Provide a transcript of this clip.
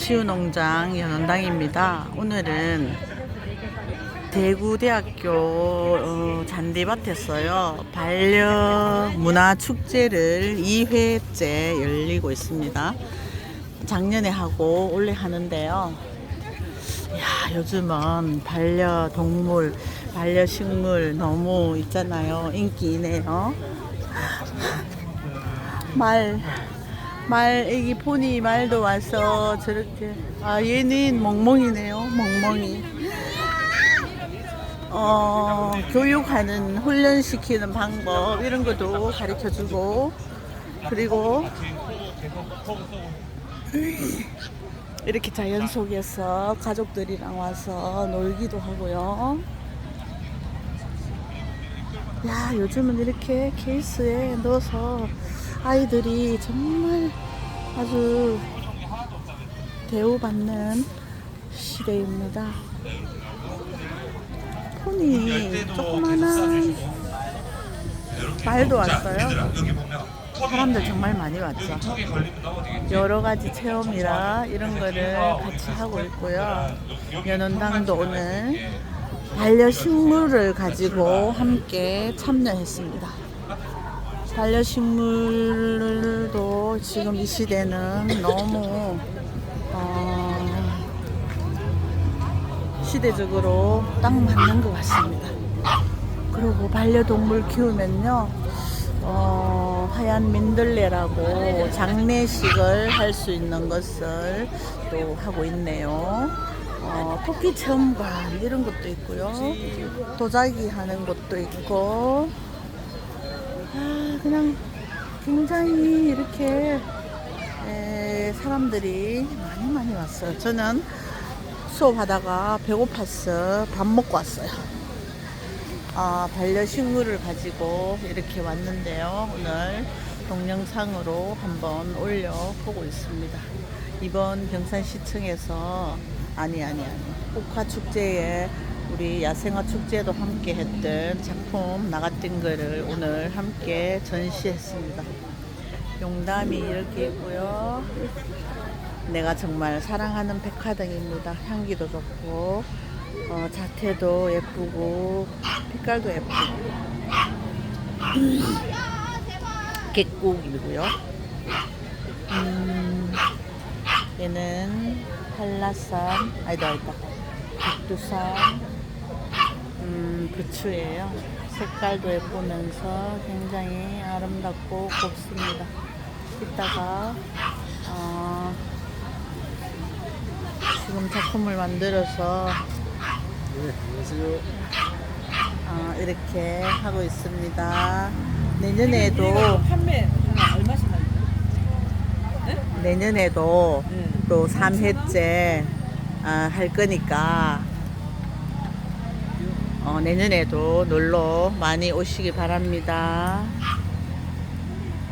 치유농장 연원당입니다. 오늘은 대구대학교 어, 잔디밭에서요 반려문화축제를 2회째 열리고 있습니다. 작년에 하고 올해 하는데요. 야 요즘은 반려동물, 반려식물 너무 있잖아요. 인기 있네요. 말, 말, 애기 포니 말도 와서 저렇게. 아, 얘는 멍멍이네요. 멍멍이. 어, 교육하는, 훈련시키는 방법, 이런 것도 가르쳐 주고, 그리고, 이렇게 자연 속에서 가족들이랑 와서 놀기도 하고요. 야, 요즘은 이렇게 케이스에 넣어서 아이들이 정말 아주 대우받는 시대입니다. 폰이 조그만한 말도 왔어요. 사람들 정말 많이 왔죠. 여러 가지 체험이라 이런 거를 같이 하고 있고요. 연원당도 오늘 반려식물을 가지고 함께 참여했습니다. 반려식물도 지금 이 시대는 너무 어, 시대적으로 딱 맞는 것 같습니다. 그리고 반려동물 키우면요, 어, 하얀 민들레라고 장례식을 할 수 있는 것을 또 하고 있네요. 어, 토끼 체험관 이런 것도 있고요. 도자기 하는 것도 있고, 아, 그냥 굉장히 이렇게 에, 사람들이 많이 많이 왔어요. 저는 수업하다가 배고팠어. 밥 먹고 왔어요. 아, 반려식물을 가지고 이렇게 왔는데요. 오늘 동영상으로 한번 올려보고 있습니다. 이번 경산시청에서 아니 아니 아니 국화 축제에 우리 야생화 축제도 함께 했던 작품 나갔던 거를 오늘 함께 전시했습니다. 용담이 이렇게 있고요. 내가 정말 사랑하는 백화등입니다. 향기도 좋고 어, 자태도 예쁘고 빛깔도 예쁘고 객국이고요. 음, 얘는 한라산 아니다 아니다 백두산 음, 부추예요. 색깔도 예쁘면서 굉장히 아름답고 곱습니다. 이따가 어, 지금 작품을 만들어서 네, 안녕하세요. 어, 이렇게 하고 있습니다. 내년에도 판매 얼마씩 하는 내년에도 네. 또 3회째 아, 할 거니까 어, 내년에도 놀러 많이 오시기 바랍니다.